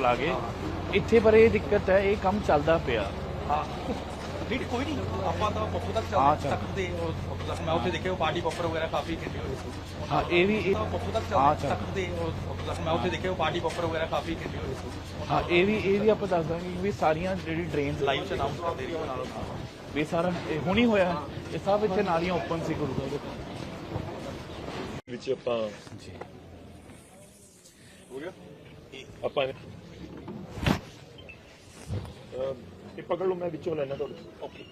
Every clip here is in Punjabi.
ਲਾ ਗਏ ਇੱਥੇ ਪਰ ਇਹ ਦਿੱਕਤ ਹੈ ਇਹ ਕੰਮ ਚੱਲਦਾ ਪਿਆ। ਹਾਂ। ਨਹੀਂ ਨਹੀਂ, ਕੋਈ ਨਹੀਂ। ਆਪਾਂ ਤਾਂ ਉੱਥੋਂ ਤੱਕ ਹਾਂ, ਚੱਲ। ਚੱਲ। ਸਕਦੇ ਉਹ ਉੱਥੋਂ ਤੱਕ। ਮੈਂ ਉੱਥੇ ਦੇਖਿਆ ਉਹ ਪਾਰਟੀ ਪੋਪਰ ਵਗੈਰਾ ਕਾਫੀ ਖੇਡੇ ਹੋਏ ਸੀ। ਹਾਂ ਇਹ ਵੀ ਇਹ- ਤਾਂ ਉੱਥੋਂ ਤੱਕ ਹਾਂ, ਚੱਲ। ਸਕਦੇ ਤੱਕ। ਮੈਂ ਉੱਥੇ ਦੇਖਿਆ ਉਹ ਪਾਰਟੀ ਪੋਪਰ ਵਗੈਰਾ ਕਾਫੀ ਖੇਡੇ ਹੋਏ ਸੀ। ਹਾਂ ਇਹ ਵੀ ਇਹ ਵੀ ਆਪਾਂ ਦੱਸ ਦਾਂਗੇ ਕਿ ਵੀ ਸਾਰੀਆਂ ਜਿਹੜੀ ਡਰੇਨਸ ਲਾਈਵ ਚ ਅਨਾਉਂਸ ਕਰਦੇ ਰਹੀ ਨਾਲ ਵੀ ਸਾਰਾ ਇਹ ਹੁਣੀ ਹੋਇਆ। ਇਹ ਸਭ ਇੱਥੇ ਨਾਲੀਆਂ ਓਪਨ ਸੀ ਗੁਰਦੁਆਰੇ। ਵਿੱਚ ਆਪਾਂ ਜੀ। ਹੋ ਗਿਆ ਆਪਾਂ ਇਹ ਪਕੜ ਲਓ ਮੈਂ ਵਿੱਚੋਂ ਲੈਣਾ ਤੁਹਾਡੇ ਓਕੇ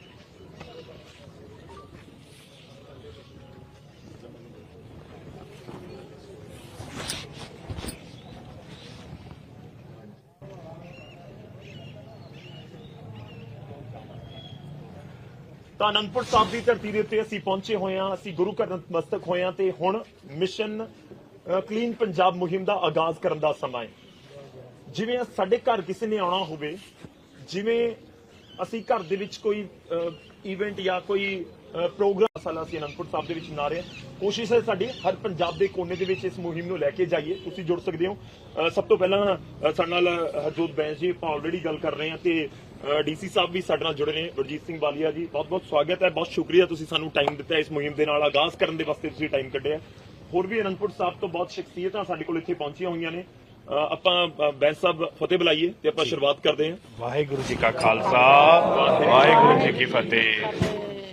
ਤਾਂ ਅਨੰਦਪੁਰ ਸਾਹਿਬ ਦੀ ਧਰਤੀ ਦੇ ਉੱਤੇ ਅਸੀਂ ਪਹੁੰਚੇ ਹੋਏ ਹਾਂ ਅਸੀਂ ਗੁਰੂ ਘਰ ਨਤਮਸਤਕ ਹੋਏ ਹਾਂ ਤੇ ਹੁਣ ਮਿਸ਼ਨ ਕਲੀਨ ਪੰਜਾਬ ਮੁਹਿੰਮ ਦਾ ਆਗਾਜ਼ ਕਰਨ ਦਾ ਸਮਾਂ ਹੈ। ਜਿਵੇਂ ਸਾਡੇ ਘਰ ਕਿਸੇ ਨੇ ਆਉਣਾ ਹੋਵੇ ਜਿਵੇਂ ਅਸੀਂ ਘਰ ਦੇ ਵਿੱਚ ਕੋਈ ਇਵੈਂਟ ਜਾਂ ਕੋਈ ਪ੍ਰੋਗਰਾਮ ਸਾਲਾ ਅਸੀਂ ਅਨੰਦਪੁਰ ਸਾਹਿਬ ਦੇ ਵਿੱਚ ਮਨਾ ਰਹੇ ਹਾਂ। ਕੋਸ਼ਿਸ਼ ਹੈ ਸਾਡੀ ਹਰ ਪੰਜਾਬ ਦੇ ਕੋਨੇ ਦੇ ਵਿੱਚ ਇਸ ਮੁਹਿੰਮ ਨੂੰ ਲੈ ਕੇ ਜਾਈਏ। ਤੁਸੀਂ ਜੁੜ ਸਕਦੇ ਹੋ। ਅਹ, ਸਭ ਤੋਂ ਪਹਿਲਾਂ ਅਹ, ਸਾਡੇ ਨਾਲ ਹਰਜੋਤ ਬੈਂਸ ਜੀ ਆਪਾਂ ਆਲਰੇਡੀ ਗੱਲ ਕਰ ਰਹੇ ਹਾਂ ਤੇ ਡੀਸੀ ਸਾਹਿਬ ਵੀ ਸਾਡੇ ਨਾਲ ਜੁੜੇ ਨੇ। ਗੁਰਜੀਤ ਸਿੰਘ ਬਾਲੀਆ ਜੀ ਬਹੁਤ ਬਹੁਤ ਸਵਾਗਤ ਹੈ। ਬਹੁਤ ਸ਼ੁਕਰੀਆ ਤੁਸੀਂ ਸਾਨੂੰ ਟਾਈਮ ਦਿੱਤਾ ਇਸ ਮੁਹਿੰਮ ਦੇ ਨਾਲ। ਆਗਾਜ਼ ਕਰਨ ਦੇ ਵਾਸਤੇ ਤੁਸੀਂ ਟਾਈਮ ਕੱਢਿਆ। ਹੋਰ ਵੀ ਅਨੰਦਪੁਰ ਸਾਹਿਬ ਤੋਂ ਬਹੁਤ ਸ਼ਖਸੀਅਤਾਂ ਸਾਡੇ ਕੋਲ ਇੱਥੇ ਪਹੁੰਚੀਆਂ ਹੋਈਆਂ ਨੇ। ਆਪਾਂ ਬੈਂਸ ਸਾਹਿਬ ਫਤਿਹ ਬੁਲਾਈਏ ਤੇ ਆਪਾਂ ਸ਼ੁਰੂਆਤ ਕਰਦੇ ਹਾਂ। ਵਾਹਿਗੁਰੂ ਜੀ ਕਾ ਖਾਲਸਾ ਵਾਹਿਗੁਰੂ ਜੀ ਕੀ ਫਤਿਹ।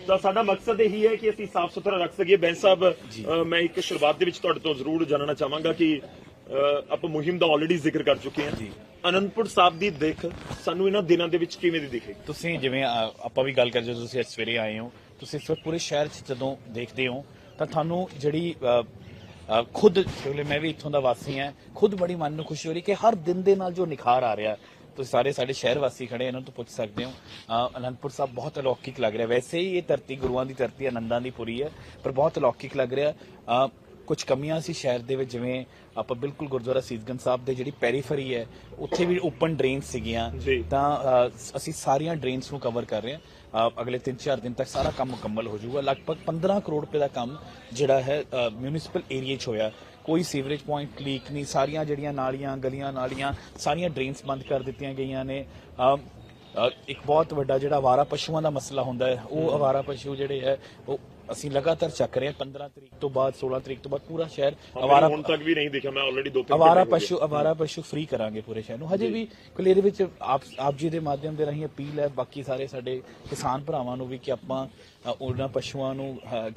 ਤਾਂ ਸਾਡਾ ਮਕਸਦ ਇਹੀ ਹੈ ਕਿ ਅਸੀਂ ਸਾਫ਼ ਸੁਥਰਾ ਰੱਖ ਸਕੀਏ। ਬੈਂਸ ਸਾਹਿਬ ਮੈਂ ਇੱਕ ਸ਼ੁਰੂਆਤ ਦੇ ਵਿੱਚ ਤੁਹਾਡੇ ਤੋਂ ਜ਼ਰੂਰ ਜਾਣਨਾ ਚਾਹਾਂਗਾ ਕਿ ਆਪਾਂ ਮੁਹਿੰਮ ਦਾ ਆਲਰੇਡੀ ਜ਼ਿਕਰ ਕਰ ਚੁੱਕੇ ਹਾਂ। ਜੀ। ਅਨੰਦਪੁਰ ਸਾਹਿਬ ਦੀ ਦੇਖ ਸਾਨੂੰ ਇਹਨਾਂ ਦਿਨਾਂ ਦੇ ਵਿੱਚ ਕਿਵੇਂ ਦੀ ਦਿਖੇ? ਤੁਸੀਂ ਜਿਵੇਂ ਆਪਾਂ ਵੀ ਗੱਲ ਕਰ ਜਦੋਂ ਤੁਸੀਂ ਸਵੇਰੇ ਆਏ ਹੋ ਤੁਸੀਂ ਇਸ ਪੂਰੇ ਸ਼ਹਿਰ 'ਚ ਜਦੋਂ ਦੇਖਦੇ ਹੋ ਤਾਂ ਤੁਹਾਨੂੰ ਜਿਹੜੀ ਖੁਦ ਕਿਉਂਕਿ ਮੈਂ ਵੀ ਇੱਥੋਂ ਦਾ ਵਾਸੀ ਹਾਂ। ਖੁਦ ਬੜੀ ਮਨ ਨੂੰ ਖੁਸ਼ੀ ਹੋ ਰਹੀ ਕਿ ਹਰ ਦਿਨ ਦੇ ਨਾਲ ਜੋ ਨਿਖਾਰ ਆ ਰਿਹਾ ਤੁਸੀਂ ਸਾਰੇ ਸਾਡੇ ਸ਼ਹਿਰ ਵਾਸੀ ਖੜੇ ਇਹਨਾਂ ਤੋਂ ਪੁੱਛ ਸਕਦੇ ਹੋ। ਅ, ਅਨੰਦਪੁਰ ਸਾਹਿਬ ਬਹੁਤ ਅਲੌਕਿਕ ਲੱਗ ਰਿਹਾ। ਵੈਸੇ ਹੀ ਇਹ ਧਰਤੀ ਗੁਰੂਆਂ ਦੀ ਧਰਤੀ ਆਨੰਦਾਂ ਦੀ ਪੁਰੀ ਹੈ ਪਰ ਬਹੁਤ ਅਲੌਕਿਕ ਲੱਗ ਰਿਹਾ। ਅ, ਕੁਝ ਕਮੀਆਂ ਸੀ ਸ਼ਹਿਰ ਦੇ ਵਿੱਚ ਜਿਵੇਂ ਆਪਾਂ ਬਿਲਕੁਲ ਗੁਰਦੁਆਰਾ ਸੀਸਗੰਜ ਸਾਹਿਬ ਦੇ ਜਿਹੜੀ ਪੈਰੀਫਰੀ ਹੈ ਉੱਥੇ ਵੀ ਓਪਨ ਡਰੇਨ ਸੀਗੀਆਂ। ਤਾਂ ਅਸੀਂ ਸਾਰੀਆਂ ਡਰੇਨਸ ਨੂੰ ਕਵਰ ਕਰ ਰਹੇ ਹਾਂ। ਅਗਲੇ 3-4 ਦਿਨ ਤੱਕ ਸਾਰਾ ਕੰਮ ਮੁਕੰਮਲ ਹੋ ਜਾਊਗਾ। ਲਗਭਗ 15 ਕਰੋੜ ਰੁਪਏ ਦਾ ਕੰਮ ਜਿਹੜਾ ਹੈ ਮਿਊਨਿਸਪਲ ਏਰੀਆ 'ਚ ਹੋਇਆ। ਕੋਈ ਸੀਵਰੇਜ ਪੁਆਇੰਟ ਲੀਕ ਨਹੀਂ ਸਾਰੀਆਂ ਜਿਹੜੀਆਂ ਨਾਲੀਆਂ ਗਲੀਆਂ ਨਾਲੀਆਂ ਸਾਰੀਆਂ ਡਰੇਨਸ ਬੰਦ ਕਰ ਦਿੱਤੀਆਂ ਗਈਆਂ ਨੇ। ਇੱਕ ਬਹੁਤ ਵੱਡਾ ਜਿਹੜਾ ਆਵਾਰਾ ਪਸ਼ੂਆਂ ਦਾ ਮਸਲਾ ਹੁੰਦਾ ਹੈ ਉਹ ਆਵਾਰਾ ਪਸ਼ੂ ਜਿਹੜੇ ਹੈ ਉਹ ਅਸੀਂ ਲਗਾਤਾਰ ਚੱਕ ਰਹੇ ਹਾਂ। 15 ਤਰੀਕ ਤੋਂ ਬਾਅਦ 16 ਤਰੀਕ ਤੋਂ ਬਾਅਦ ਪੂਰਾ ਸ਼ਹਿਰ ਆਵਾਰਾ ਹੁਣ ਤੱਕ ਵੀ ਨਹੀਂ ਦੇਖਿਆ ਮੈਂ ਆਲਰੇਡੀ ਦੋ ਤਿੰਨ ਗਏ। ਪਸ਼ੂ ਅਵਾਰਾ ਪਸ਼ੂ ਫ੍ਰੀ ਕਰਾਂਗੇ ਪੂਰੇ ਸ਼ਹਿਰ ਨੂੰ। ਹਜੇ ਵੀ ਕੋਲ ਇਹਦੇ ਵਿੱਚ ਆਪ ਆਪ ਜੀ ਦੇ ਮਾਧਿਅਮ ਦੇ ਰਾਹੀਂ ਅਪੀਲ ਹੈ ਬਾਕੀ ਸਾਰੇ ਸਾਡੇ ਕਿਸਾਨ ਭਰਾਵਾਂ ਨੂੰ ਵੀ ਕਿ ਆਪਾਂ ਉਹਨਾਂ ਪਸ਼ੂਆਂ ਨੂੰ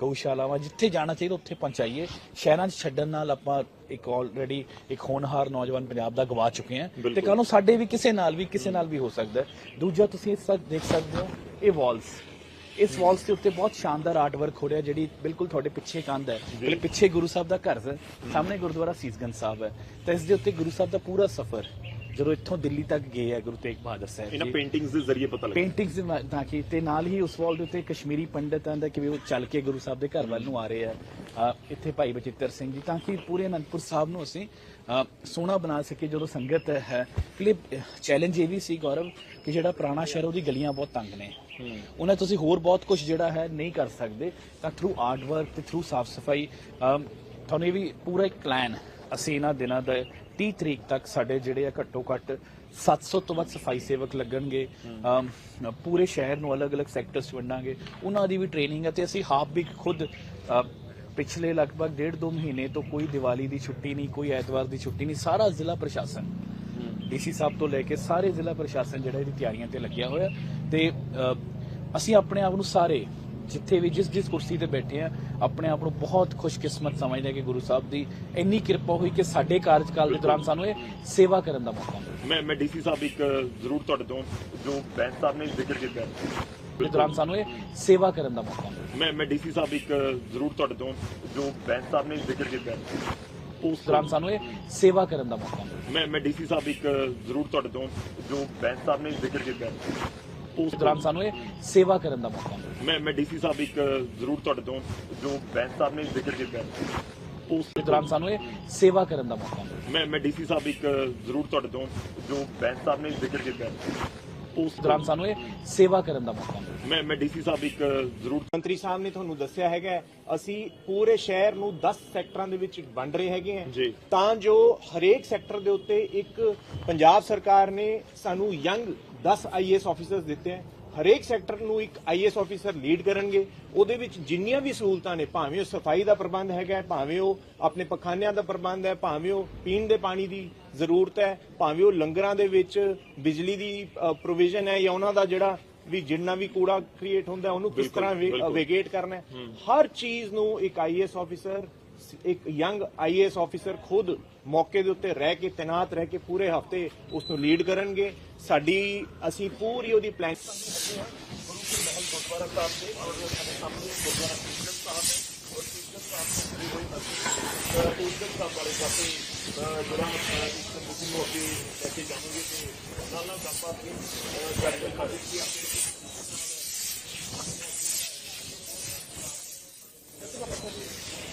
ਗਊਸ਼ਾਲਾਵਾਂ ਜਿੱਥੇ ਜਾਣਾ ਚਾਹੀਦਾ ਉੱਥੇ ਪਹੁੰਚਾਈਏ। ਸ਼ਹਿਰਾਂ 'ਚ ਛੱਡਣ ਨਾਲ ਆਪਾਂ ਇੱਕ ਆਲਰੇਡੀ ਇੱਕ ਹੋਣਹਾਰ ਨੌਜਵਾਨ ਪੰਜਾਬ ਦਾ ਗਵਾ ਚੁੱਕੇ ਹਾਂ। ਤੇ ਨੂੰ ਸਾਡੇ ਵੀ ਕਿਸੇ ਨਾਲ ਵੀ ਕਿਸੇ ਨਾਲ ਵੀ ਹੋ ਸਕਦਾ ਦੂਜਾ ਤੁਸੀਂ ਇਸ ਦੇਖ ਸਕਦੇ ਹੋ ਇਹ ਵਾਲਸ ਇਸ ਵਾਲਸ ਦੇ ਉੱਤੇ ਬਹੁਤ ਸ਼ਾਨਦਾਰ ਆਰਟ ਵਰਕ ਹੋ ਰਿਹਾ ਜਿਹੜੀ ਬਿਲਕੁਲ ਤੁਹਾਡੇ ਪਿੱਛੇ ਕੰਧ ਹੈ। ਮੇਰੇ ਪਿੱਛੇ ਗੁਰੂ ਸਾਹਿਬ ਦਾ ਘਰ ਹੈ ਸਾਹਮਣੇ ਗੁਰਦੁਆਰਾ ਸੀਸਗੰਜ ਸਾਹਿਬ ਹੈ। ਤਾਂ ਇਸ ਦੇ ਉੱਤੇ ਗੁਰੂ ਸਾਹਿਬ ਦਾ ਪੂਰਾ ਸਫ਼ਰ ਜਦੋਂ ਇੱਥੋਂ ਦਿੱਲੀ ਤੱਕ ਗਏ ਹੈ ਗੁਰੂ ਤੇਗ ਬਹਾਦਰ ਸਾਹਿਬ ਇਹਨਾਂ ਪੇਂਟਿੰਗਸ ਦੇ ਜ਼ਰੀਏ ਪਤਾ ਲੱਗਿਆ। ਪੇਂਟਿੰਗਸ ਤਾਂ ਕਿ ਤੇ ਨਾਲ ਹੀ ਉਸ ਵਾਲ ਦੇ ਉੱਤੇ ਕਸ਼ਮੀਰੀ ਪੰਡਤਾਂ ਦਾ ਕਿਵੇਂ ਉਹ ਚੱਲ ਕੇ ਗੁਰੂ ਸਾਹਿਬ ਦੇ ਘਰ ਵੱਲ ਨੂੰ ਆ ਰਹੇ ਆ ਇੱਥੇ ਭਾਈ ਬਚਿੱਤਰ ਸਿੰਘ ਜੀ ਤਾਂ ਕਿ ਪੂਰੇ ਅਨੰਦਪੁਰ ਸਾਹਿਬ ਨੂੰ ਅਸੀਂ ਸੋਹਣਾ ਬਣਾ ਸਕੀਏ ਜਦੋਂ ਸੰਗਤ ਹੈ। ਕਿ ਚੈਲੰਜ ਇਹ ਵੀ ਸੀ ਗੌਰਵ ਕਿ ਜਿਹੜਾ ਪੁਰਾਣਾ ਸ਼ਹਿਰ ਉਹਦੀ ਗਲੀਆਂ ਬਹੁਤ ਤੰਗ ਨੇ। ਉਹਨਾਂ ਤੁਸੀਂ ਹੋਰ ਬਹੁਤ ਕੁਝ ਜਿਹੜਾ ਹੈ ਨਹੀਂ ਕਰ ਸਕਦੇ। ਤਾਂ ਥਰੂ ਆਰਟ ਵਰਕ ਤੇ ਥਰੂ ਸਾਫ਼ ਸਫ਼ਾਈ ਤੁਹਾਨੂੰ ਇਹ ਵੀ ਪੂਰਾ ਇੱਕ ਪਲਾਨ ਅਸੀਂ ਇਹਨਾਂ ਦਿਨਾਂ ਦਾ 30 ਤਰੀਕ ਤੱਕ ਸਾਡੇ ਜਿਹੜੇ ਆ ਘੱਟੋ ਘੱਟ 700 ਤੋਂ ਵੱਧ ਸਫ਼ਾਈ ਸੇਵਕ ਲੱਗਣਗੇ। ਪੂਰੇ ਸ਼ਹਿਰ ਨੂੰ ਅਲੱਗ-ਅਲੱਗ ਸੈਕਟਰਸ ਵੰਡਾਂਗੇ। ਉਹਨਾਂ ਦੀ ਵੀ ਟ੍ਰੇਨਿੰਗ ਹੈ ਤੇ ਅਸੀਂ ਹਾਫ ਵੀ ਖੁਦ ਪਿਛਲੇ ਲਗਭਗ ਡੇਢ ਦੋ ਮਹੀਨੇ ਤੋਂ ਕੋਈ ਦੀਵਾਲੀ ਦੀ ਛੁੱਟੀ ਨਹੀਂ ਕੋਈ ਐਤਵਾਰ ਦੀ ਛੁੱਟੀ ਨਹੀਂ ਸਾਰਾ ਜ਼ਿਲ੍ਹਾ ਪ੍ਰਸ਼ਾਸਨ। ਡੀਸੀ ਸਾਹਿਬ ਤੋਂ ਲੈ ਕੇ ਸਾਰੇ ਜ਼ਿਲ੍ਹਾ ਪ੍ਰਸ਼ਾਸਨ ਜਿਹੜਾ ਇਹਦੀ ਤਿਆਰੀਆਂ ਤੇ ਲੱਗਿਆ ਹੋਇਆ। ਤੇ ਅਸੀਂ ਆਪਣੇ ਆਪ ਨੂੰ ਸਾਰੇ ਜਿੱਥੇ ਵੀ ਜਿਸ ਜਿਸ ਕੁਰਸੀ ਤੇ ਬੈਠੇ ਆ ਆਪਣੇ ਆਪ ਨੂੰ ਬਹੁਤ ਖੁਸ਼ਕਿਸਮਤ ਸਮਝਦੇ ਕਿ ਗੁਰੂ ਸਾਹਿਬ ਦੀ ਇੰਨੀ ਕਿਰਪਾ ਹੋਈ ਕਿ ਸਾਡੇ ਕਾਰਜਕਾਲ ਦੇ ਦੌਰਾਨ ਸਾਨੂੰ ਇਹ ਸੇਵਾ ਕਰਨ ਦਾ ਮੌਕਾ ਮਿਲਿਆ। ਮੈਂ ਮੈਂ ਡੀਸੀ ਸਾਹਿਬ ਇੱਕ ਜ਼ਰੂਰ ਤੁਹਾਡੇ ਤੋਂ ਜੋ ਬੈਂਸ ਸਾਹਿਬ ਨੇ ਜ਼ਿਕਰ ਕੀਤਾ ਦੇ ਦੌਰਾਨ ਸਾਨੂੰ ਇਹ ਸੇਵਾ ਕਰਨ ਦਾ ਮੌਕਾ ਮਿਲਿਆ ਮੈਂ ਮੈਂ ਡੀਸੀ ਸਾਹਿਬ ਇੱਕ ਜ਼ਰੂਰ ਤੁਹਾਡੇ ਤੋਂ ਜੋ ਬੈਂਸ ਸਾਹਿਬ ਨੇ ਜ਼ਿਕਰ ਕੀਤਾ। ਉਸ ਦੌਰਾਨ ਸਾਨੂੰ ਇਹ ਸੇਵਾ ਕਰਨ ਦਾ ਮੌਕਾ ਮਿਲਿਆ ਮੈਂ ਮੈਂ ਡੀਸੀ ਸਾਹਿਬ ਇੱਕ ਜ਼ਰੂਰ ਤੁਹਾਡੇ ਤੋਂ ਜੋ ਬੈਂਸ ਸਾਹਿਬ ਨੇ ਜ਼ਿਕਰ ਕੀਤਾ। ਉਸ ਦੌਰਾਨ ਸਾਨੂੰ ਇਹ ਸੇਵਾ ਕਰਨ ਦਾ ਮੌਕਾ ਮਿਲਿਆ ਮੈਂ ਮੈਂ ਡੀਸੀ ਸਾਹਿਬ ਇੱਕ ਜ਼ਰੂਰ ਤੁਹਾਡੇ ਤੋਂ ਜੋ ਬੈਂਸ ਸਾਹਿਬ ਨੇ ਜ਼ਿਕਰ ਕੀਤਾ। ਉਸ ਦੌਰਾਨ ਸਾਨੂੰ ਇਹ ਸੇਵਾ ਕਰਨ ਦਾ ਮੌਕਾ ਮਿਲਿਆ ਮੈਂ ਮੈਂ ਡੀਸੀ ਸਾਹਿਬ ਇੱਕ ਜ਼ਰੂਰ ਤੁਹਾਡੇ ਤੋਂ ਜੋ ਬੈਂਸ ਸਾਹਿਬ ਨੇ ਜ਼ਿਕਰ ਕੀਤਾ। ਉਸ ਦੌਰਾਨ ਸਾਨੂੰ ਇਹ ਸੇਵਾ ਕਰਨ ਦਾ ਮੌਕਾ ਮਿਲਿਆ। ਮੈਂ ਮੈਂ ਡੀਸੀ ਸਾਹਿਬ ਇੱਕ ਜ਼ਰੂਰ ਮੰਤਰੀ ਸਾਹਿਬ ਨੇ ਤੁਹਾਨੂੰ ਦੱਸਿਆ ਹੈਗਾ ਅਸੀਂ ਪੂਰੇ ਸ਼ਹਿਰ ਨੂੰ 10 ਸੈਕਟਰਾਂ ਦੇ ਵਿੱਚ ਵੰਡ ਰਹੇ ਹੈਗੇ। ਹਾਂ। ਤਾਂ ਜੋ ਹਰੇਕ ਸੈਕਟਰ ਦੇ ਉੱਤੇ ਇੱਕ ਪੰਜਾਬ ਸਰਕਾਰ ਨੇ ਸਾਨੂੰ ਯੰਗ 10 ਆਈਏਐਸ ਆਫੀਸਰਸ ਦਿੱਤੇ ਹੈ। ਹਰੇਕ ਸੈਕਟਰ ਨੂੰ ਇੱਕ ਆਈਏਐਸ ਆਫੀਸਰ ਲੀਡ ਕਰਨਗੇ। ਉਹਦੇ ਵਿੱਚ ਜਿੰਨੀਆਂ ਵੀ ਸਹੂਲਤਾਂ ਨੇ ਭਾਵੇਂ ਉਹ ਸਫ਼ਾਈ ਦਾ ਪ੍ਰਬੰਧ ਹੈਗਾ ਭਾਵੇਂ ਉਹ ਆਪਣੇ ਪਖਾਨਿਆਂ ਦਾ ਪ੍ਰਬੰਧ ਹੈ ਭਾਵੇਂ ਉਹ ਪੀਣ ਦੇ ਪਾਣੀ ਦੀ ਜ਼ਰੂਰਤ ਹੈ ਭਾਵੇਂ ਉਹ ਲੰਗਰਾਂ ਦੇ ਵਿੱਚ ਬਿਜਲੀ ਦੀ ਪ੍ਰੋਵੀਜ਼ਨ ਹੈ ਜਾਂ ਉਹਨਾਂ ਦਾ ਜਿਹੜਾ ਵੀ ਜਿੰਨਾ ਵੀ ਕੂੜਾ ਕ੍ਰੀਏਟ ਹੁੰਦਾ ਉਹਨੂੰ ਕਿਸ ਤਰ੍ਹਾਂ। ਵੇਗੇਟ ਕਰਨਾ ਹੈ। ਹਰ ਚੀਜ਼ ਨੂੰ ਇੱਕ ਆਈਏਐਸ ਆਫੀਸਰ ਇੱਕ ਯੰਗ ਆਈਏਐਸ ਆਫੀਸਰ ਖੁਦ ਮੌਕੇ ਦੇ ਉੱਤੇ ਰਹਿ ਕੇ ਤੈਨਾਤ ਰਹਿ ਕੇ ਪੂਰੇ ਹਫ਼ਤੇ ਉਸ ਨੂੰ ਲੀਡ ਕਰਨਗੇ। ਸਾਡੀ ਅਸੀਂ ਪੂਰੀ ਉਹਦੀ ਪਲਾਨ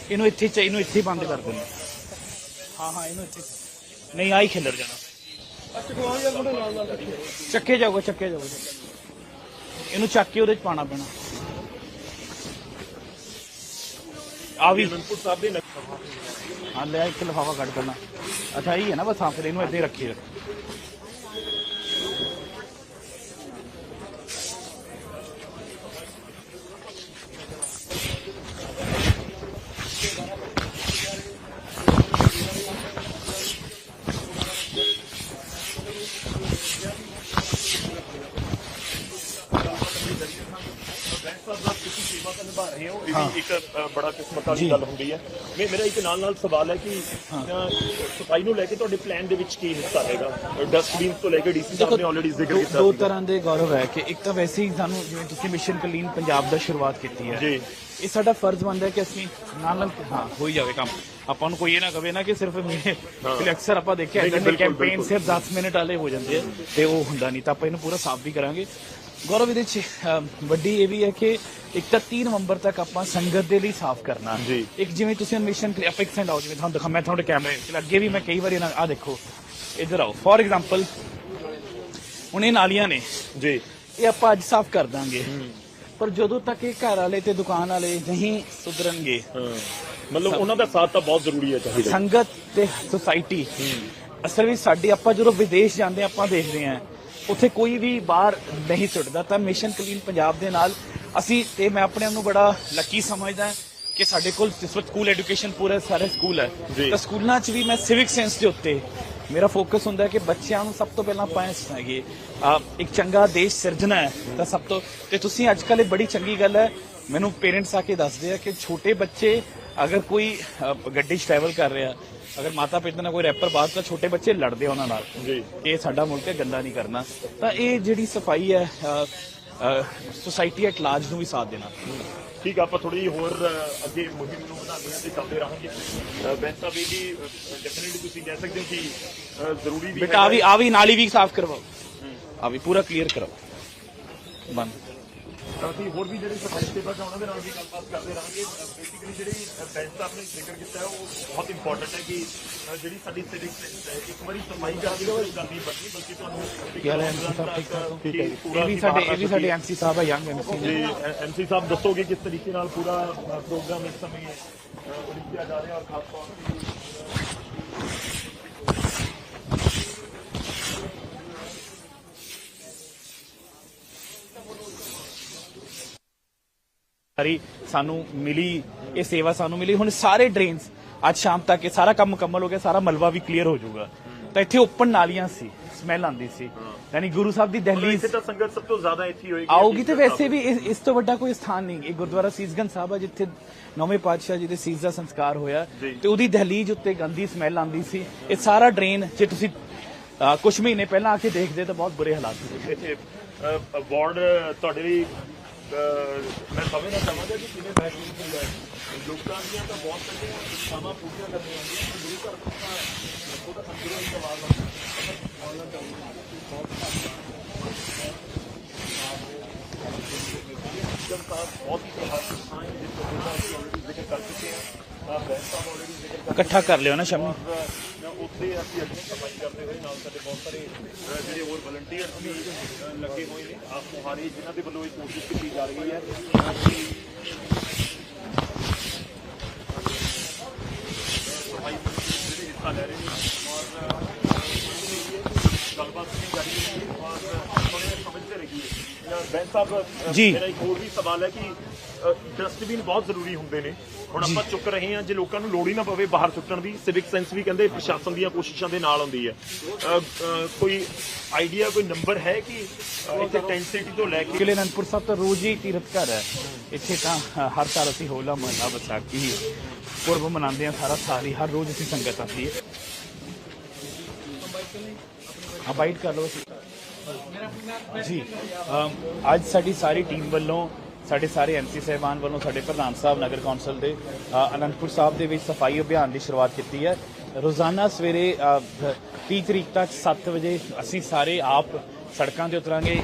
ਇਹਨੂੰ ਇੱਥੇ ਚ ਇਹਨੂੰ ਇੱਥੇ ਬੰਦ ਕਰ ਦੇਣਾ ਹਾਂ ਹਾਂ, ਇਹਨੂੰ ਇੱਥੇ ਨਹੀਂ ਆਈ ਖਿਲਰ ਜਾਣਾ। ਚੱਕੇ ਜਾਊਗਾ ਚੱਕੇ ਜਾਊਗਾ। ਇਹਨੂੰ ਚੱਕ ਕੇ ਉਹਦੇ ਚ ਪਾਣਾ ਪੈਣਾ। ਆ ਵੀ। ਅਨੰਦਪੁਰ ਸਾਹਿਬ ਦੇ ਹਾਂ ਲੈ, ਇੱਕ ਲਫਾਫਾ ਕੱਢ ਦੇਣਾ। ਅੱਛਾ, ਇਹ ਹੈ ਨਾ, ਬਸ ਹਾਂ, ਫਿਰ ਇਹਨੂੰ ਇੱਥੇ ਹੀ ਰੱਖੀ ਰੱਖ ਰਹੇ ਹੋ ਇਹ ਵੀ ਇੱਕ ਅ, ਬੜਾ ਕਿਸਮਤ ਵਾਲੀ ਗੱਲ ਹੁੰਦੀ ਹੈ। ਮੇ- ਮੇਰਾ ਇੱਕ ਨਾਲ ਨਾਲ ਸਵਾਲ ਹੈ ਕਿ ਸਫ਼ਾਈ ਨੂੰ ਲੈ ਕੇ ਤੁਹਾਡੇ ਪਲਾਨ ਦੇ ਵਿੱਚ ਕੀ ਹਿੱਸਾ ਰਹੇਗਾ ਡਸਟਬਿਨ ਤੋਂ ਲੈ ਕੇ ਡੀਸੀ ਸਾਹਿਬ ਨੇ ਆਲਰੇਡੀ ਜ਼ਿਕਰ ਕੀਤਾ ਦੋ। ਤਰ੍ਹਾਂ ਦੇ ਗੌਰਵ ਹੈ ਕਿ ਇੱਕ ਤਾਂ ਵੈਸੇ ਹੀ ਸਾਨੂੰ ਜਿਵੇਂ ਤੁਸੀਂ ਮਿਸ਼ਨ ਕਲੀਨ ਪੰਜਾਬ ਦਾ ਸ਼ੁਰੂਆਤ ਕੀਤੀ ਹੈ। ਜੀ। ਇਹ ਸਾਡਾ ਫਰਜ਼ ਬਣਦਾ ਹੈ ਕਿ ਅਸੀਂ ਨਾਲ ਨਾਲ ਹਾਂ ਹੋ ਹੀ ਜਾਵੇ ਕੰਮ। ਆਪਾਂ ਨੂੰ ਕੋਈ ਇਹ ਨਾ ਕਵੇ ਨਾ ਕਿ ਸਿਰਫ ਮੇਰੇ ਕਿ ਅਕਸਰ ਆਪਾਂ ਦੇਖਿਆ ਬਿਲਕੁਲ, ਕੈਂਪੇਨ। ਸਿਰਫ 10 ਮਿੰਟ ਵਾਲੇ ਹੋ ਜਾਂਦੇ ਆ ਤੇ ਉਹ ਹੁੰਦਾ ਨਹੀਂ ਤਾਂ ਆਪਾਂ ਇਹਨੂੰ ਪੂਰਾ ਸਾਫ਼ ਵੀ ਕਰਾਂਗੇ। ਗੌਰਵ ਇਹਦੇ ਚ ਵੱਡੀ ਇਹ ਵੀ ਹੈ ਕਿ ਇੱਕ ਤਾਂ 3 ਨਵੰਬਰ ਤੱਕ ਆਪਾਂ ਸੰਗਤ ਦੇ ਲਈ ਸਾਫ਼ ਕਰਨਾ। ਜੀ। ਇੱਕ ਜਿਵੇਂ ਤੁਸੀਂ ਮਿਸ਼ਨ ਇੱਕ ਸੈਂਡ ਆਓ ਜਿਵੇਂ ਤੁਹਾਨੂੰ ਦਿਖਾ ਮੈਂ ਤੁਹਾਡੇ ਕੈਮਰੇ ਅੱਗੇ ਵੀ ਮੈਂ ਕਈ ਵਾਰੀ ਆ ਦੇਖੋ ਇੱਧਰ ਆਓ। ਫੋਰ ਐਗਜ਼ਾਮਪਲ ਹੁਣ ਇਹ ਨਾਲੀਆਂ ਨੇ। ਜੀ। ਇਹ ਆਪਾਂ ਅੱਜ ਸਾਫ਼ ਕਰ ਦਾਂਗੇ। ਪਰ ਜਦੋਂ ਤੱਕ ਇਹ ਘਰ ਵਾਲੇ ਤੇ ਦੁਕਾਨ ਵਾਲੇ ਨਹੀਂ ਸੁਧਰਨਗੇ ਹਾਂ। ਮਤਲਬ ਉਹਨਾਂ ਦਾ ਸਾਥ ਤਾਂ ਬਹੁਤ ਜ਼ਰੂਰੀ ਹੈ ਚਾਹੀਦਾ। ਸੰਗਤ ਤੇ ਸੁਸਾਇਟੀ ਅਸਲ ਵਿੱਚ ਸਾਡੀ ਆਪਾਂ ਜਦੋਂ ਵਿਦੇਸ਼ ਜਾਂਦੇ ਆਪਾਂ ਦੇਖਦੇ ਹਾਂ ਉੱਥੇ ਕੋਈ ਵੀ ਬਾਹਰ ਨਹੀਂ ਸੁੱਟਦਾ। ਤਾਂ ਮਿਸ਼ਨ ਕਲੀਨ ਪੰਜਾਬ ਦੇ ਨਾਲ ਅਸੀਂ ਤੇ ਮੈਂ ਆਪਣੇ ਆਪ ਨੂੰ ਬੜਾ ਲੱਕੀ ਸਮਝਦਾ ਕਿ ਸਾਡੇ ਕੋਲ ਇਸ ਵਕਤ ਸਕੂਲ ਐਜੂਕੇਸ਼ਨ ਪੂਰੇ ਸਾਰੇ ਸਕੂਲ ਹੈ। ਤਾਂ ਸਕੂਲਾਂ 'ਚ ਵੀ ਮੈਂ ਸਿਵਿਕ ਸੈਂਸ ਦੇ ਉੱਤੇ ਮੇਰਾ ਫੋਕਸ ਹੁੰਦਾ ਹੈ ਕਿ ਬੱਚਿਆਂ ਨੂੰ ਸਭ ਤੋਂ ਪਹਿਲਾਂ ਇਹ ਸਿਖਾਈਏ ਇੱਕ ਚੰਗਾ ਦੇਸ਼ ਸਿਰਜਣਾ ਹੈ ਤਾਂ ਸਭ ਤੋਂ ਤੇ ਤੁਸੀਂ ਅੱਜ ਕੱਲ੍ਹ ਇਹ ਬੜੀ ਚੰਗੀ ਗੱਲ ਹੈ। ਮੈਨੂੰ ਪੇਰੈਂਟਸ ਆ ਕੇ ਦੱਸਦੇ ਆ ਕਿ ਛੋਟੇ ਬੱਚੇ ਅਗਰ ਕੋਈ ਗੱਡੀ 'ਚ ਟਰੈਵਲ ਕਰ ਰਿਹਾ ਅਗਰ ਮਾਤਾ ਪਿਤਾ ਨਾਲ ਕੋਈ ਰੈਪਰ ਬਾਤ ਤਾਂ ਛੋਟੇ ਬੱਚੇ ਲੜਦੇ ਉਹਨਾਂ ਨਾਲ। ਜੀ। ਇਹ ਸਾਡਾ ਮੁਲਕ ਹੈ ਗੰਦਾ ਨਹੀਂ ਕਰਨਾ। ਤਾਂ ਇਹ ਜਿਹੜੀ ਸਫ਼ਾਈ ਹੈ ਸੋਸਾਇਟੀ ਐਟ ਲਾਰਜ ਨੂੰ ਵੀ ਸਾਥ ਦੇਣਾ। ਠੀਕ ਆਪਾਂ ਥੋੜੀ ਹੋਰ ਅੱਗੇ ਮੁਹਿੰਮ ਨੂੰ ਵਧਾਉਂਦੇ ਹਾਂ ਤੇ ਚੱਲਦੇ ਰਹਾਂਗੇ। ਇਹ ਵੀ ਡੈਫੀਨਿਟਲੀ ਤੁਸੀਂ ਕਹਿ ਸਕਦੇ ਹੋ ਕਿ ਜ਼ਰੂਰੀ ਵੀ ਬੇਟਾ ਆ ਵੀ ਆ ਵੀ ਨਾਲੀ ਵੀ ਸਾਫ਼ ਕਰਵਾਓ। ਆ ਵੀ ਪੂਰਾ ਕਲੀਅਰ ਕਰਵਾਓ। ਬੰਦ। ਅਸੀਂ ਹੋਰ ਵੀ ਜਿਹੜੇ ਸਫ਼ਾਈ ਸੇਵਕ ਆ ਉਹਨਾਂ ਦੇ ਨਾਲ ਵੀ ਗੱਲਬਾਤ ਕਰਦੇ ਰਹਾਂਗੇ। ਬੇਸਿਕਲੀ ਜਿਹੜੀ ਬੈਂਚ ਦਾ ਆਪਣੇ ਜ਼ਿਕਰ ਕੀਤਾ ਹੈ ਉਹ ਬਹੁਤ ਇੰਪੋਰਟੈਂਟ ਹੈ ਕਿ ਅ, ਜਿਹੜੀ ਸਾਡੀ ਸਿਵਿਕ ਹੈ ਇੱਕ ਵਾਰੀ ਸਫ਼ਾਈ ਕਰਦੀ ਗੱਲ ਨਹੀਂ ਬਣਨੀ ਬਲਕਿ ਤੁਹਾਨੂੰ ਹੈ? MC ਸਾਹਿਬ ਠੀਕ ਠਾਕ ਹੋ ਠੀਕ ਹੈ? ਜੀ ਇਹ ਵੀ ਸਾਡੇ ਇਹ ਵੀ ਸਾਡੇ ਐਮਸੀ ਸਾਹਿਬ ਆ ਯੰਗ ਐਮਸੀ ਜੀ ਨੇ। ਐਮਸੀ ਸਾਹਿਬ ਦੱਸੋਗੇ ਕਿਸ ਤਰੀਕੇ ਨਾਲ ਪੂਰਾ ਅ, ਪ੍ਰੋਗਰਾਮ ਇਸ ਸਮੇਂ ਅ, ਉਲੀਕਿਆ ਜਾ ਰਿਹਾ ਔਰ ਖਾਸ ਤੌਰ ਤੇ ਸਾਰੀ ਸਾਨੂੰ ਮਿਲੀ ਇਹ ਸੇਵਾ ਸਾਨੂੰ ਮਿਲੀ। ਹੁਣ ਸਾਰੇ ਡਰੇਨਸ ਅੱਜ ਸ਼ਾਮ ਤੱਕ ਇਹ ਸਾਰਾ ਕੰਮ ਮੁਕੰਮਲ ਹੋ ਗਿਆ ਸਾਰਾ ਮਲਬਾ ਵੀ ਕਲੀਅਰ ਹੋ ਜਾਊਗਾ। ਤਾਂ ਇੱਥੇ ਓਪਨ ਨਾਲੀਆਂ ਸੀ ਸਮੈਲ ਆਉਂਦੀ ਸੀ। ਯਾਨੀ ਗੁਰੂ ਸਾਹਿਬ ਦੀ ਦਹਲੀਜ਼ ਇੱਥੇ ਤਾਂ ਸੰਗਤ ਸਭ ਤੋਂ ਜ਼ਿਆਦਾ ਇੱਥੇ ਹੋਏਗੀ ਆਉਗੀ ਤੇ ਵੈਸੇ ਵੀ ਇਸ ਤੋਂ ਵੱਡਾ ਕੋਈ ਸਥਾਨ ਨਹੀਂ। ਇਹ ਗੁਰਦੁਆਰਾ ਸੀਸਗੰਜ ਸਾਹਿਬ ਆ ਜਿੱਥੇ ਨੌਵੇਂ ਪਾਤਸ਼ਾਹ ਜੀ ਦੇ ਸੀਸ ਦਾ ਸੰਸਕਾਰ ਹੋਇਆ। ਤੇ ਉਹਦੀ ਦਹਲੀਜ਼ ਉੱਤੇ ਗੰਦੀ ਸਮੈਲ ਆਉਂਦੀ ਸੀ। ਇਹ ਸਾਰਾ ਡਰੇਨ ਜੇ ਤੁਸੀਂ ਕੁਝ ਮਹੀਨੇ ਪਹਿਲਾਂ ਆ ਕੇ ਦੇਖਦੇ ਤਾਂ ਬਹੁਤ ਬੁਰੇ ਹਾਲਾਤ ਸੀ। ਇੱਥੇ ਅਵਾਰਡ ਤੁਹਾਡੇ ਲਈ ਮੈਂ ਸਮਝਣਾ ਚਾਹਾਂਗਾ ਕਿ ਕਿਵੇਂ ਮਹਿਸੂਸ ਹੁੰਦਾ ਹੈ ਲੋਕਾਂ ਦੀਆਂ ਤਾਂ ਬਹੁਤ ਸਾਰੀਆਂ ਇੱਛਾਵਾਂ ਪੂਰੀਆਂ ਕਰਨੀਆਂ ਹੁੰਦੀਆਂ ਪਰ ਗੁਰੂ ਘਰ ਤੋਂ ਤਾਂ ਲੱਗੋ ਤਾਂ ਸੰਗਰੋਂ ਹੀ ਆਵਾਜ਼ ਆਉਂਦੀ ਹੈ ਜਨਤਾ ਬਹੁਤ ਹੀ ਪ੍ਰਭਾਵਿਤ ਥਾਂ ਹੈ ਜਿਸ ਤੋਂ ਅਸੀਂ already ਜ਼ਿਕਰ ਕਰ ਚੁੱਕੇ ਹਾਂ ਇਕੱਠਾ ਕਰ ਲਿਓ ਨਾ ਸ਼ਮੀ। ਉੱਥੇ ਅਸੀਂ ਸਫ਼ਾਈ ਕਰਦੇ ਹੋਏ ਨਾਲ ਸਾਡੇ ਬਹੁਤ ਸਾਰੇ ਜਿਹੜੇ ਹੋਰ ਵਲੰਟੀਅਰਸ ਵੀ ਲੱਗੇ ਹੋਏ ਨੇ ਆਪ ਮੁਹਾਰੇ ਜਿਨ੍ਹਾਂ ਦੇ ਵੱਲੋਂ ਇਹ ਕੋਸ਼ਿਸ਼ ਕੀਤੀ ਜਾ ਰਹੀ ਹੈ। ਜੀ। ਮੇਰਾ ਇੱਕ ਹੋਰ ਵੀ ਸਵਾਲ ਹੈ ਕਿ ਡਸਟਬਿਨ ਬਹੁਤ ਜ਼ਰੂਰੀ ਹੁੰਦੇ ਨੇ। ਹੁਣ ਆਪਾਂ ਚੁੱਕ ਰਹੇ ਹਾਂ ਜੇ ਲੋਕਾਂ ਨੂੰ ਲੋੜ ਹੀ ਨਾ ਪਵੇ ਬਾਹਰ ਸੁੱਟਣ ਦੀ ਸਿਵਿਕ ਸੈਂਸ ਵੀ ਕਹਿੰਦੇ ਪ੍ਰਸ਼ਾਸਨ ਦੀਆਂ ਕੋਸ਼ਿਸ਼ਾਂ ਦੇ ਨਾਲ ਆਉਂਦੀ ਹੈ। ਕੋਈ ਆਈਡੀਆ ਕੋਈ ਨੰਬਰ ਹੈ ਕਿ ਇੱਥੇ ਟੈਂਟ ਸਿਟੀ ਤੋਂ ਲੈ ਕੇ ਕਿਲੇ ਅਨੰਦਪੁਰ ਸਾਹਿਬ ਤਾਂ ਰੋਜ਼ ਹੀ ਤੀਰਥ ਘਰ ਹੈ। ਇੱਥੇ ਤਾਂ ਹਰ ਸਾਲ ਅਸੀਂ ਹੋਲਾ ਮਹੱਲਾ ਵਿਸਾਖੀ ਪੁਰਬ ਮਨਾਉਂਦੇ ਹਾਂ ਸਾਰਾ ਸਾਲ ਹੀ ਹਰ ਰੋਜ਼ ਅਸੀਂ ਸੰਗਤ ਆਉਂਦੀ ਹੈ। ਬਾਈਟ ਕਰ ਲਓ। ਜੀ ਅੱਜ ਸਾਡੀ ਸਾਰੀ ਟੀਮ ਵੱਲੋਂ ਸਾਡੇ ਸਾਰੇ ਐਮਸੀ ਸਹਿਬਾਨ ਵੱਲੋਂ ਸਾਡੇ ਪ੍ਰਧਾਨ ਸਾਹਿਬ ਨਗਰ ਕੌਂਸਲ ਦੇ ਅਨੰਦਪੁਰ ਸਾਹਿਬ ਦੇ ਵਿੱਚ ਸਫ਼ਾਈ ਅਭਿਆਨ ਦੀ ਸ਼ੁਰੂਆਤ ਕੀਤੀ ਹੈ। ਰੋਜ਼ਾਨਾ ਸਵੇਰੇ ਅ, 30 ਤਰੀਕ ਤੱਕ 7 ਵਜੇ ਅਸੀਂ ਸਾਰੇ ਆਪ ਸੜਕਾਂ ਤੇ ਉਤਰਾਂਗੇ।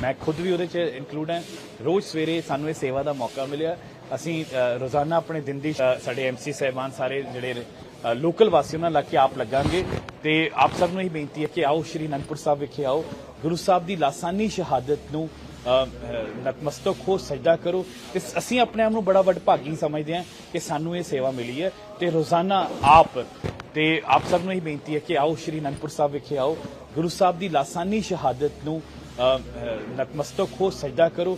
ਮੈਂ ਖੁਦ ਵੀ ਉਹਦੇ 'ਚ ਇਨਕਲੂਡ ਹਾਂ। ਰੋਜ਼ ਸਵੇਰੇ ਸਾਨੂੰ ਇਹ ਸੇਵਾ ਦਾ ਮੌਕਾ ਮਿਲਿਆ। ਅਸੀਂ ਰੋਜ਼ਾਨਾ ਆਪਣੇ ਦਿਨ ਦੀ ਅ, ਸਾਡੇ ਐਮਸੀ ਸਹਿਬਾਨ ਸਾਰੇ ਜਿਹੜੇ ਲੋਕਲ ਵਾਸੀ ਉਹਨਾਂ ਲੱਗ ਕੇ ਆਪ ਲੱਗਾਂਗੇ। ਤੇ ਆਪ ਸਭ ਨੂੰ ਇਹ ਬੇਨਤੀ ਹੈ ਕਿ ਆਓ ਸ਼੍ਰੀ ਅਨੰਦਪੁਰ ਸਾਹਿਬ ਵਿਖੇ ਆਓ। ਗੁਰੂ ਸਾਹਿਬ ਦੀ ਲਾਸਾਨੀ ਸ਼ਹਾਦਤ ਨੂੰ ਨਤਮਸਤਕ ਹੋ ਸਜਦਾ ਕਰੋ ਤੇ ਅਸੀਂ ਆਪਣੇ ਆਪ ਨੂੰ ਬੜਾ ਵਡਭਾਗੀ ਸਮਝਦੇ ਹਾਂ ਕਿ ਸਾਨੂੰ ਇਹ ਸੇਵਾ ਮਿਲੀ ਹੈ ਤੇ ਰੋਜ਼ਾਨਾ ਆਪ ਤੇ ਆਪ ਸਭ ਨੂੰ ਇਹ ਬੇਨਤੀ ਹੈ ਕਿ ਆਓ ਸ਼੍ਰੀ ਅਨੰਦਪੁਰ ਸਾਹਿਬ ਵਿਖੇ ਆਓ, ਗੁਰੂ ਸਾਹਿਬ ਦੀ ਲਾਸਾਨੀ ਸ਼ਹਾਦਤ ਨੂੰ ਨਤਮਸਤਕ ਹੋ ਸਜਦਾ ਕਰੋ